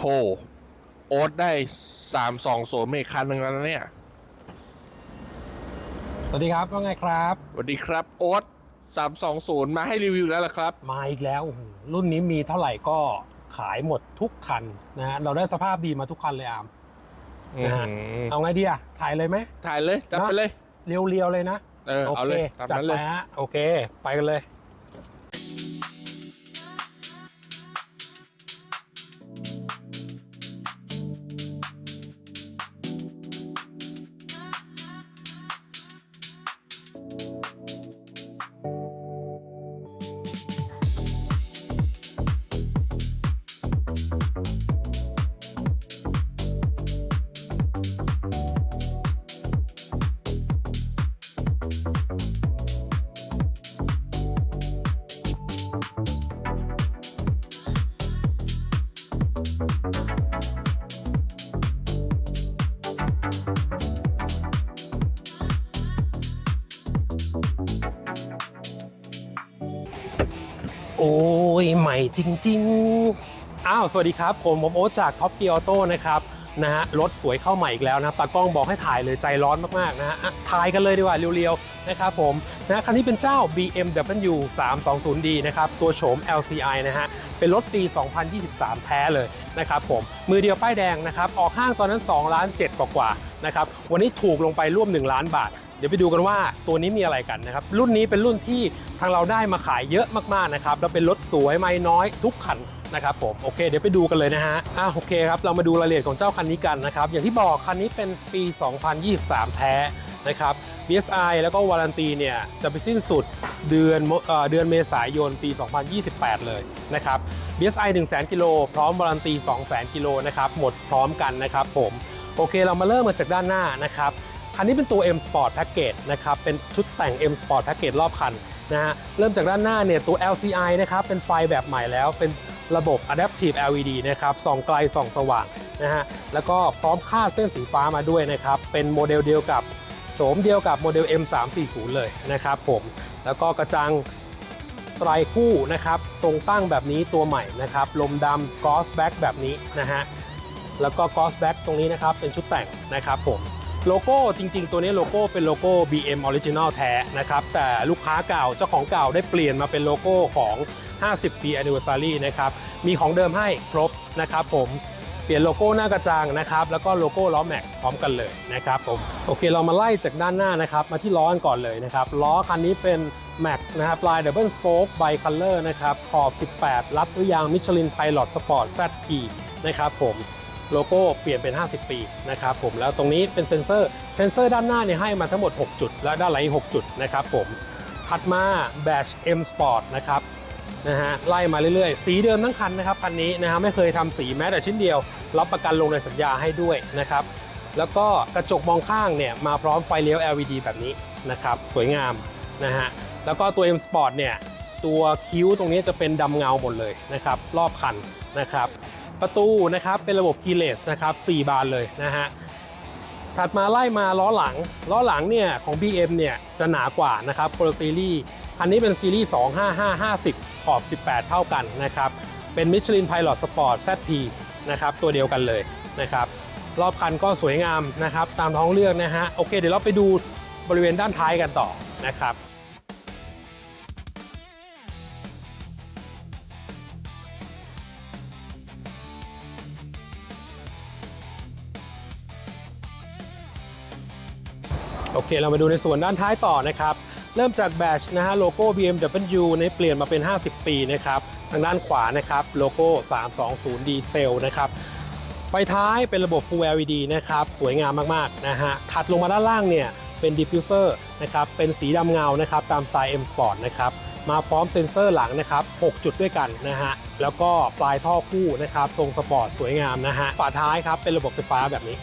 โห โอ๊ตได้สามสองโสมอีกคันหนึ่งแล้วนะเนี่ยสวัสดีครับว่าไงครับ สวัสดีครับ โอ๊ตสามสองศูนย์มาให้รีวิวแล้วล่ะครับ มาอีกแล้วโอ้โหรุ่นนี้มีเท่าไหร่ก็ขายหมดทุกคันนะฮะเราได้สภาพดีมาทุกคันเลยอามนะฮะอืมเอาไงดีอะถ่ายเลยไหมถ่ายเลยจัดไปเลย เรียวๆเลยนะ เออโอเอาเคเลยตามจัดนั้นไปเลยฮะโอเค ไปกันเลย โอ้ยใหม่จริง ๆ อ้าว สวัสดีครับ ผมผมโอ๊ตจากท็อปเกียร์ออโต้นะครับนะฮะรถสวยเข้าใหม่อีกแล้วนะตากล้องบอกให้ถ่ายเลยใจร้อนมากๆนะฮะถ่ายกันเลยดีกว่าเรียวๆนะครับผมนะคันนี้เป็นเจ้า BMW 320D นะครับ ตัวโฉม LCI นะฮะเป็นรถปี 2023 แท้เลยนะครับผมมือเดียวป้ายแดงนะครับ ออกห้างตอนนั้น2ล้าน7กว่าๆนะครับวันนี้ถูกลงไปร่วม 1 ล้านบาท เดี๋ยวไปดูกันว่าตัวนี้มีอะไรกันนะครับ รุ่นนี้เป็นรุ่นที่ทางเราได้มาขายเยอะมากๆนะครับ แล้วเป็นรถสวยไม่น้อยทุกคันนะครับผม โอเค เดี๋ยวไปดูกันเลยนะฮะ อะโอเคครับ เรามาดูรายละเอียดของเจ้าคันนี้กันนะครับ อย่างที่บอกคันนี้เป็นปี 2023 แท้นะครับ BSI แล้วก็วารันตีเนี่ยจะไปสิ้นสุดเดือนเอเดือนเมษายนปี 2028 เลยนะครับ BSI 1 0 0 0 0กิโลพร้อมวารันตี2 0 0 0 0กิโลนะครับ หมดพร้อมกันนะครับผม โอเค เรามาเริ่มกันจากด้านหน้านะครับ คันนี้เป็นตัว M Sport Package นะครับ เป็นชุดแต่ง M Sport Package รอบคันนะฮะ เริ่มจากด้านหน้าเนี่ยตัว LCI นะครับ เป็นไฟแบบใหม่แล้ว เป็นระบบ Adaptive LED นะครับ ส่องไกล ส่องสว่างนะฮะ แล้วก็พร้อมคาดเส้นสีฟ้ามาด้วยนะครับ เป็นโมเดลเดียวกับโฉมเดียวกับโมเดล M340 เลยนะครับผม แล้วก็กระจังไตรคู่นะครับ ทรงตั้งแบบนี้ตัวใหม่นะครับ ลมดำ Gauss Back แบบนี้นะฮะ แล้วก็ Gauss Back ตรงนี้นะครับ เป็นชุดแต่งนะครับผม โลโก้จริงๆ ตัวนี้โลโก้เป็นโลโก้ BM Original แท้นะครับ แต่ลูกค้าเก่าเจ้าของเก่าได้เปลี่ยนมาเป็นโลโก้ของ 50 ปี Anniversary นะครับ มีของเดิมให้ครบนะครับผมเปลี่ยนโลโก้หน้ากระจังนะครับ แล้วก็โลโก้ล้อแม็กพร้อมกันเลยนะครับผมโอเคเรามาไล่จากด้านหน้านะครับ มาที่ล้อกันก่อนเลยนะครับ ล้อคันนี้เป็นแม็กนะครับลาย Double Spoke Bi Color นะครับขอบ 18 รัดหรือยาง Michelin Pilot Sport ZP นะครับผม โลโก้เปลี่ยนเป็น 50 ปีนะครับผมแล้วตรงนี้เป็นเซ็นเซอร์เซ็นเซอร์ด้านหน้าเนี่ยให้มาทั้งหมด 6 จุด และด้านหลังอีก6จุดนะครับผมถัดมา Badge M Sport นะครับนะฮะไล่มาเรื่อยๆ สีเดิมทั้งคันนะครับคันนี้นะฮะไม่เคยทำสีแม้แต่ชิ้นเดียว รับประกันลงในสัญญาให้ด้วยนะครับแล้วก็กระจกมองข้างเนี่ยมาพร้อมไฟเลี้ยว LED แบบนี้นะครับสวยงามนะฮะแล้วก็ตัว M Sport เนี่ยตัวคิ้วตรงนี้จะเป็นดำเงาหมดเลยนะครับรอบคันนะครับ ประตูนะครับเป็นระบบ keyless นะครับ4บานเลยนะฮะถัดมาไล่มาล้อหลัง ล้อหลังเนี่ยของ BM เนี่ยจะหนากว่านะครับโปรซีรีส์คันนี้เป็นซีรีส์25550 ขอบ 18 เท่ากันนะครับเป็น Michelin Pilot Sport ZP นะครับตัวเดียวกันเลยนะครับรอบคันก็สวยงามนะครับตามท้องเรื่องนะฮะโอเคเดี๋ยวเราไปดูบริเวณด้านท้ายกันต่อนะครับ อเคเรามาดูในส่วนด้านท้ายต่อนะครับ เริ่มจากแบชนะฮะโลโก้ BMW ในเปลี่ยนมาเป็น 50 ปีนะครับทางด้านขวานะครับโลโก้ 320 ดีเซลนะครับไฟท้ายเป็นระบบ Full LED นะครับสวยงามมากๆนะฮะถัดลงมาด้านล่างเนี่ยเป็นดิฟฟิวเซอร์นะครับเป็นสีดำเงานะครับตามสไตล์ M Sport นะครับมาพร้อมเซ็นเซอร์หลังนะครับ 6 จุดด้วยกันนะฮะ แล้วก็ปลายท่อคู่นะครับ ทรงสปอร์ตสวยงามนะฮะ ฝาท้ายครับ เป็นระบบไฟฟ้าแบบนี้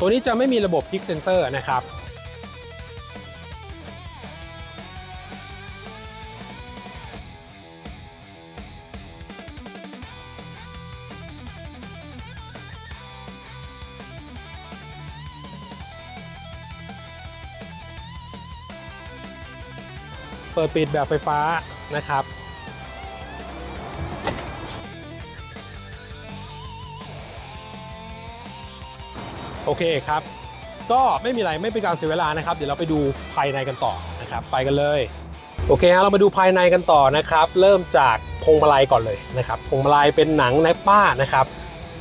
ตัวนี้จะไม่มีระบบคลิกเซนเซอร์นะครับเปิดปิดแบบไฟฟ้านะครับ โอเคครับ ก็ไม่มีอะไรไม่เป็นการเสียเวลานะครับ เดี๋ยวเราไปดูภายในกันต่อนะครับ ไปกันเลยโอเคฮะเรามาดูภายในกันต่อนะครับ เริ่มจากพวงมาลัยก่อนเลยนะครับพวงมาลัยเป็นหนังแนปป้านะครับ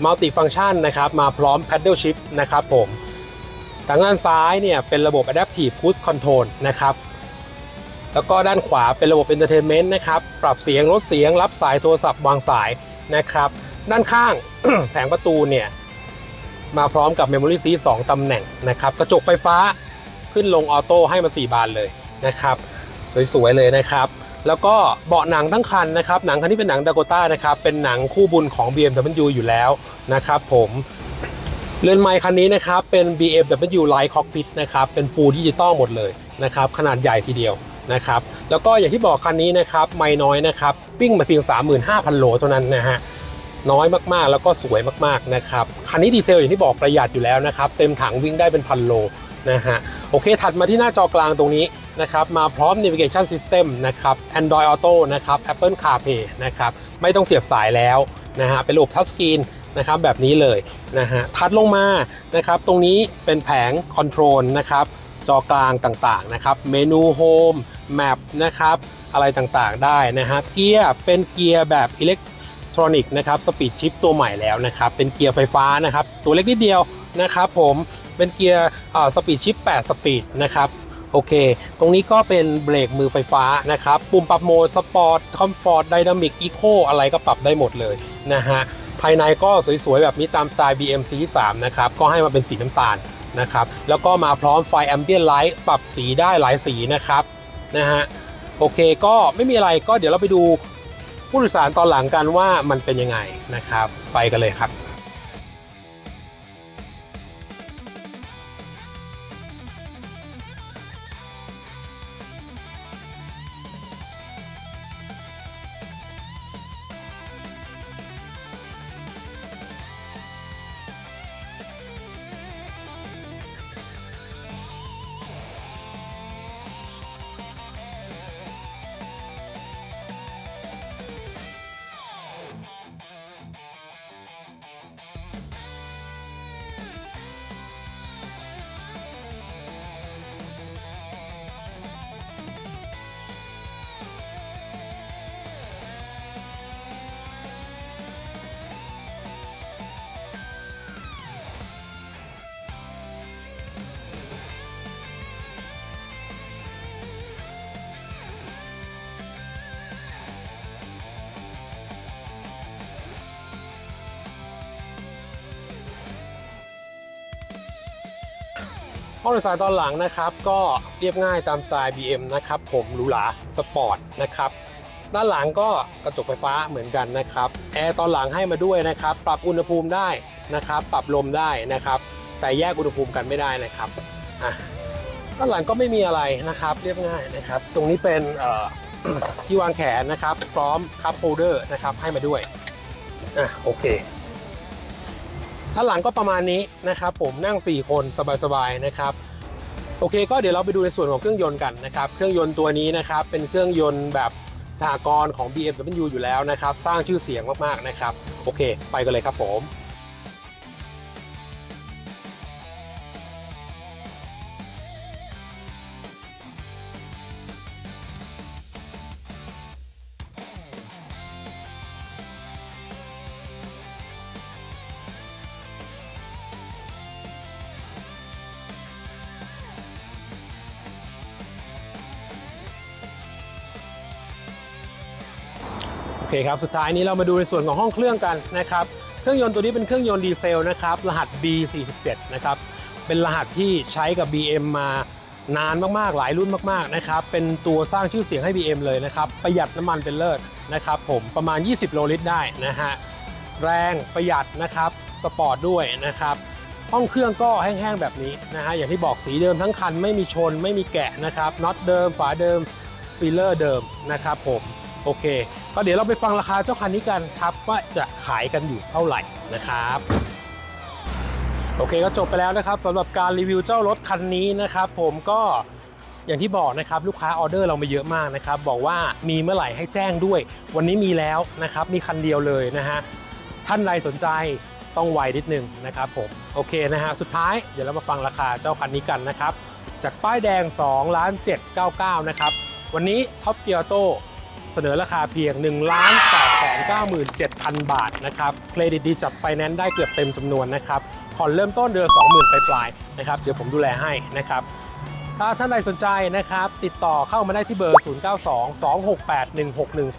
มัลติฟัง c t ชันนะครับมาพร้อม Paddle Shift นะครับผมทางด้านซ้ายเนี่ยเป็นระบบ Adaptive Cruise Control นะครับแล้วก็ด้านขวาเป็นระบบ Entertainment นะครับปรับเสียงลดเสียงรับสายโทรศัพท์วางสายนะครับ ด้านข้างแผงประตูเนี่ย มาพร้อมกับ Memory Seat 2ตำแหน่งนะครับ กระจกไฟฟ้าขึ้นลงออโต้ให้มา 4 บานเลยนะครับ สวยๆเลยนะครับ แล้วก็เบาะหนังทั้งคันนะครับ หนังคันนี้เป็นหนังดากต้านะครับ เป็นหนังคู่บุญของ BMW อยู่แล้วนะครับผมเรือนไมค์คันนี้นะครับ เป็น BMW Light Cockpit นะครับ เป็นฟูลดิจิตอลหมดเลยนะครับ ขนาดใหญ่ทีเดียวนะครับ แล้วก็อย่างที่บอกคันนี้นะครับ ไม่น้อยนะครับวิ่งมาเพียง 35,000 โลเท่านั้นนะฮะ น้อยมากๆ แล้วก็สวยมากๆนะครับคันนี้ดีเซลอย่างที่บอกประหยัดอยู่แล้วนะครับ เต็มถังวิ่งได้เป็นพันโลนะฮะโอเค ถัดมาที่หน้าจอกลางตรงนี้นะครับมาพร้อม Navigation System นะครับ Android Auto นะครับ Apple CarPlay นะครับไม่ต้องเสียบสายแล้วนะฮะเป็นระบบทัชสกรีนนะครับแบบนี้เลยนะฮะถัดลงมานะครับตรงนี้เป็นแผงคอนโทรลนะครับจอกลางต่างๆนะครับเมนูโฮมแมปนะครับอะไรต่างๆได้นะฮะเกียร์เป็นเกียร์แบบอิเล็ก ทรอนิกส์นะครับสปีดชิปตัวใหม่แล้วนะครับเป็นเกียร์ไฟฟ้านะครับตัวเล็กนิดเดียวนะครับผมเป็นเกียร์สปีดชิป8สปีดนะครับโอเค ตรงนี้ก็เป็นเบรกมือไฟฟ้านะครับ ปุ่มปรับโหมดสปอร์ต คอมฟอร์ต ไดนามิก อีโค อะไรก็ปรับได้หมดเลยนะฮะ ภายในก็สวยๆ แบบนี้ตามสไตล์ BM C3 นะครับ ก็ให้มาเป็นสีน้ำตาลนะครับ แล้วก็มาพร้อมไฟแอมเบียนไลท์ปรับสีได้หลายสีนะครับ นะฮะ โอเค ก็ไม่มีอะไร ก็เดี๋ยวเราไปดู ผู้โดยสารตอนหลังกันว่ามันเป็นยังไงนะครับ ไปกันเลยครับ ห้องโดยสารตอนหลังนะครับ ก็เรียบง่ายตามสไตล์ BM นะครับผมหรูหราสปอร์ตนะครับด้านหลังก็กระจกไฟฟ้าเหมือนกันนะครับแอร์ตอนหลังให้มาด้วยนะครับ ปรับอุณหภูมิได้นะครับ ปรับลมได้นะครับ แต่แยกอุณหภูมิกันไม่ได้นะครับอะด้านหลังก็ไม่มีอะไรนะครับ เรียบง่ายนะครับ ตรงนี้เป็นเอ่อที่วางแขนนะครับ พร้อมคัพโฮเดอร์นะครับให้มาด้วยอะโอเค ด้านหลังก็ประมาณนี้นะครับ ผมนั่ง 4 คนสบายๆนะครับ โอเค ก็เดี๋ยวเราไปดูในส่วนของเครื่องยนต์กันนะครับ เครื่องยนต์ตัวนี้นะครับ เป็นเครื่องยนต์แบบสหกรณ์ของ BMW อยู่แล้วนะครับ สร้างชื่อเสียงมากๆนะครับ โอเค ไปกันเลยครับผม อเคครับสุดท้ายนี้เรามาดูในส่วนของห้องเครื่องกันนะครับเครื่องยนต์ตัวนี้เป็นเครื่องยนต์ดีเซลนะครับรหัส B47 นะครับเป็นรหัสที่ใช้กับ BM มานานมากๆ หลายรุ่นมากๆนะครับเป็นตัวสร้างชื่อเสียงให้ BM เลยนะครับประหยัดน้ำมันเป็นเลิศนะครับผมประมาณ 20 โลลิตรได้นะฮะแรงประหยัดนะครับสปอร์ตด้วยนะครับห้องเครื่องก็แห้งๆแบบนี้นะฮะอย่างที่บอกสีเดิมทั้งคันไม่มีชนไม่มีแกะนะครับน็อตเดิมฝาเดิมซีลเลอร์เดิมนะครับผมโอเค ก็เดี๋ยวเราไปฟังราคาเจ้าคันนี้กันครับว่าจะขายกันอยู่เท่าไหร่นะครับโอเคก็จบไปแล้วนะครับสำหรับการรีวิวเจ้ารถคันนี้นะครับผมก็อย่างที่บอกนะครับลูกค้าออเดอร์เรามาเยอะมากนะครับบอกว่ามีเมื่อไหร่ให้แจ้งด้วย วันนี้มีแล้วนะครับมีคันเดียวเลยนะฮะท่านใดสนใจต้องไวนิดนึงนะครับผมโอเคนะฮะสุดท้ายเดี๋ยวเรามาฟังราคาเจ้าคันนี้กันนะครับจากป้ายแดง2ล้าน799นะครับวันนี้ท็อปเกียร์โต เสนอราคาเพียง1ล้าน897,000 บาทนะครับ เครดิตดีจัดไฟแนนซ์ได้เกือบเต็มจำนวนนะครับ ผ่อนเริ่มต้นเดือน20,000ปปลายนะครับ เดี๋ยวผมดูแลให้นะครับ ถ้าท่านใดสนใจนะครับ ติดต่อเข้ามาได้ที่เบอร์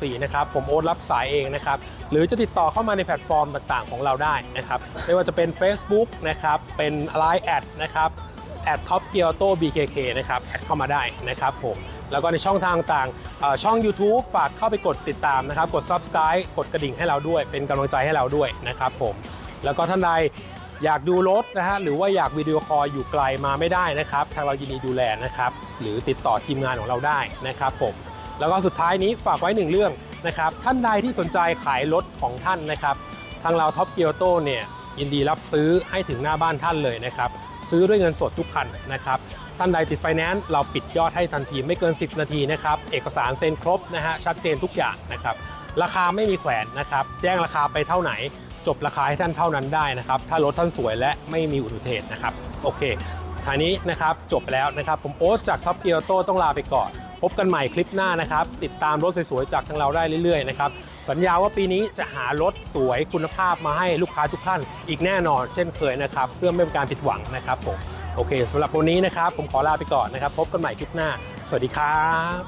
0922681614 นะครับ ผมโอ๊ตรับสายเองนะครับ หรือจะติดต่อเข้ามาในแพลตฟอร์มต่างๆ ของเราได้นะครับ ไม่ว่าจะเป็น Facebook นะครับ เป็น Line แอดนะครับ แอดท็อปเกียวโต้ BKK นะครับแอดเข้ามาได้นะครับผมแล้วก็ในช่องทางต่างช่อง YouTube ฝากเข้าไปกดติดตามนะครับ กด Subscribe กดกระดิ่งให้เราด้วย เป็นกำลังใจให้เราด้วยนะครับผมแล้วก็ท่านใดอยากดูรถนะฮะหรือว่าอยากวิดีโอคอลอยู่ไกลมาไม่ได้นะครับ ทางเรายินดีดูแลนะครับ หรือติดต่อทีมงานของเราได้นะครับผมแล้วก็สุดท้ายนี้ฝากไว้หนึ่งเรื่องนะครับท่านใดที่สนใจขายรถของท่านนะครับ ทางเราท็อปเกียวโตเนี่ยยินดีรับซื้อให้ถึงหน้าบ้านท่านเลยนะครับ ซื้อด้วยเงินสดทุกคันนะครับท่านใดติดไฟแนนซ์เราปิดยอดให้ทันทีไม่เกิน 10 นาทีนะครับเอกสารเซ็นครบนะฮะชัดเจนทุกอย่างนะครับราคาไม่มีแขวนนะครับแจ้งราคาไปเท่าไหน จบราคาให้ท่านเท่านั้นได้นะครับถ้ารถท่านสวยและไม่มีอุบัติเหตุนะครับโอเคท่านี้นะครับจบไปแล้วนะครับผมโอ๊ตจากท็อปเกียร์โต้ต้องลาไปก่อน พบกันใหม่คลิปหน้านะครับติดตามรถสวยๆจากทางเราได้เรื่อยๆนะครับ สัญญาว่าปีนี้จะหารถสวยคุณภาพมาให้ลูกค้าทุกท่านอีกแน่นอนเช่นเคยนะครับ เพื่อไม่เป็นการผิดหวังนะครับผมโอเคสำหรับวันนี้นะครับ ผมขอลาไปก่อนนะครับ พบกันใหม่คลิปหน้า สวัสดีครับ